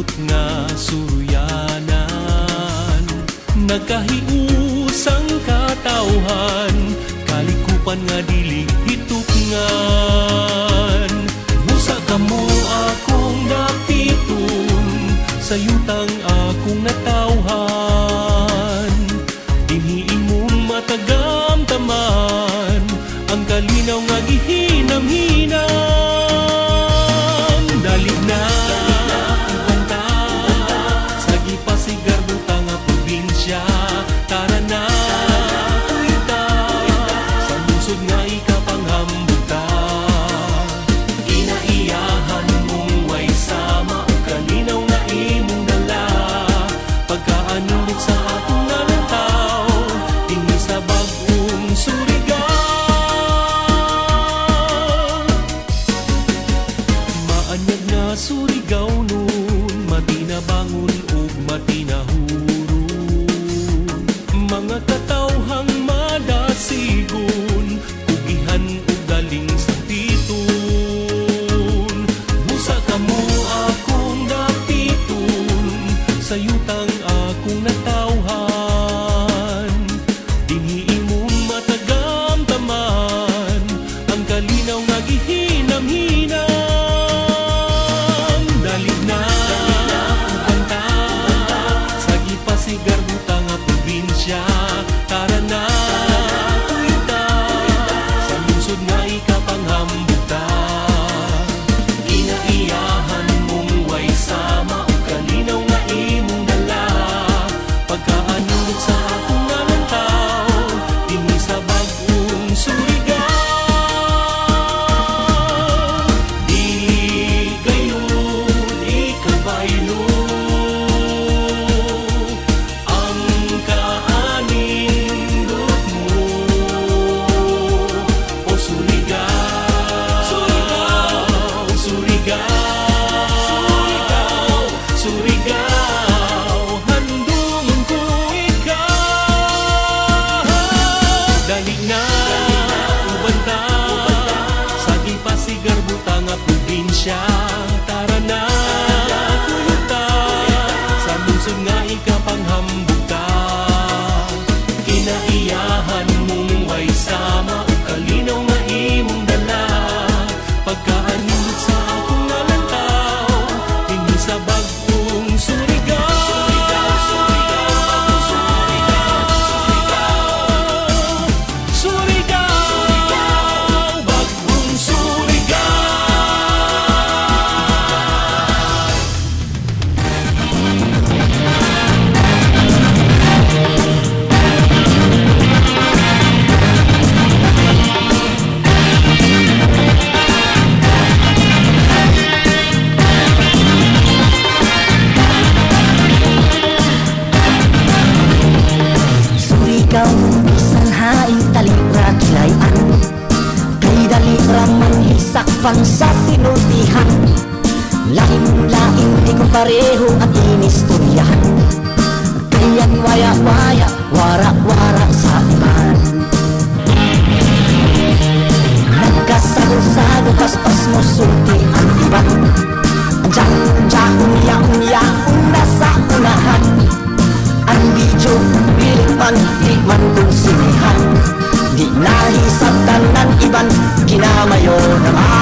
Sulot nga suryanan Nagkahiusang katauhan Kalikupan nga dili hitukngan. Musa ka mo akong dapitun Sa yutang akong nataw hina, hina. Senhor. Hisakpan sa sinultihan Lain-lain di ko pareho at inistoryahan. Kayan waya-waya, wara-wara sa iman. Nagkasalo-salo, paspas mo sulti ang iban Diyan-diyan, unya-unya, nasa unahan. Ang video Pilit man, di man kung sinihan Di nahisap tanan iban Kinamayo naman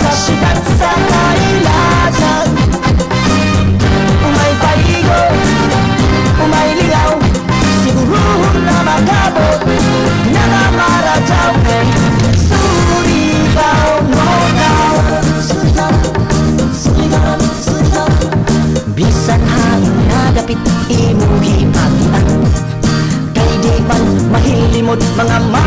sa syudad sa kailasan Umay paigo Umay ligaw Siguruhon na magabot Na namarajaw Surigao no now Surigao Surigao Surigao Bisan hangin nagapit imong hipatian Kay di man mahilimot mga mayong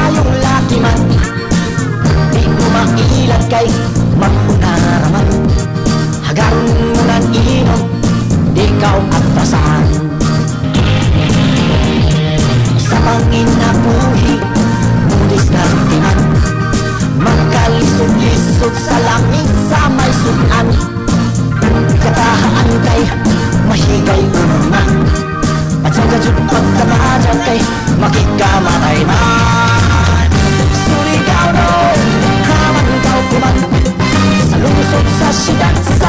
hangin na buhi Ang diskarte na Magkalisog-lisog sa langit sa may sunan Katahaan kay mahigay unan At sa gadyod pagtabajan kay makikamatay man. Suligaw no, haman daw kuman Sa lungsod sa siyudad sa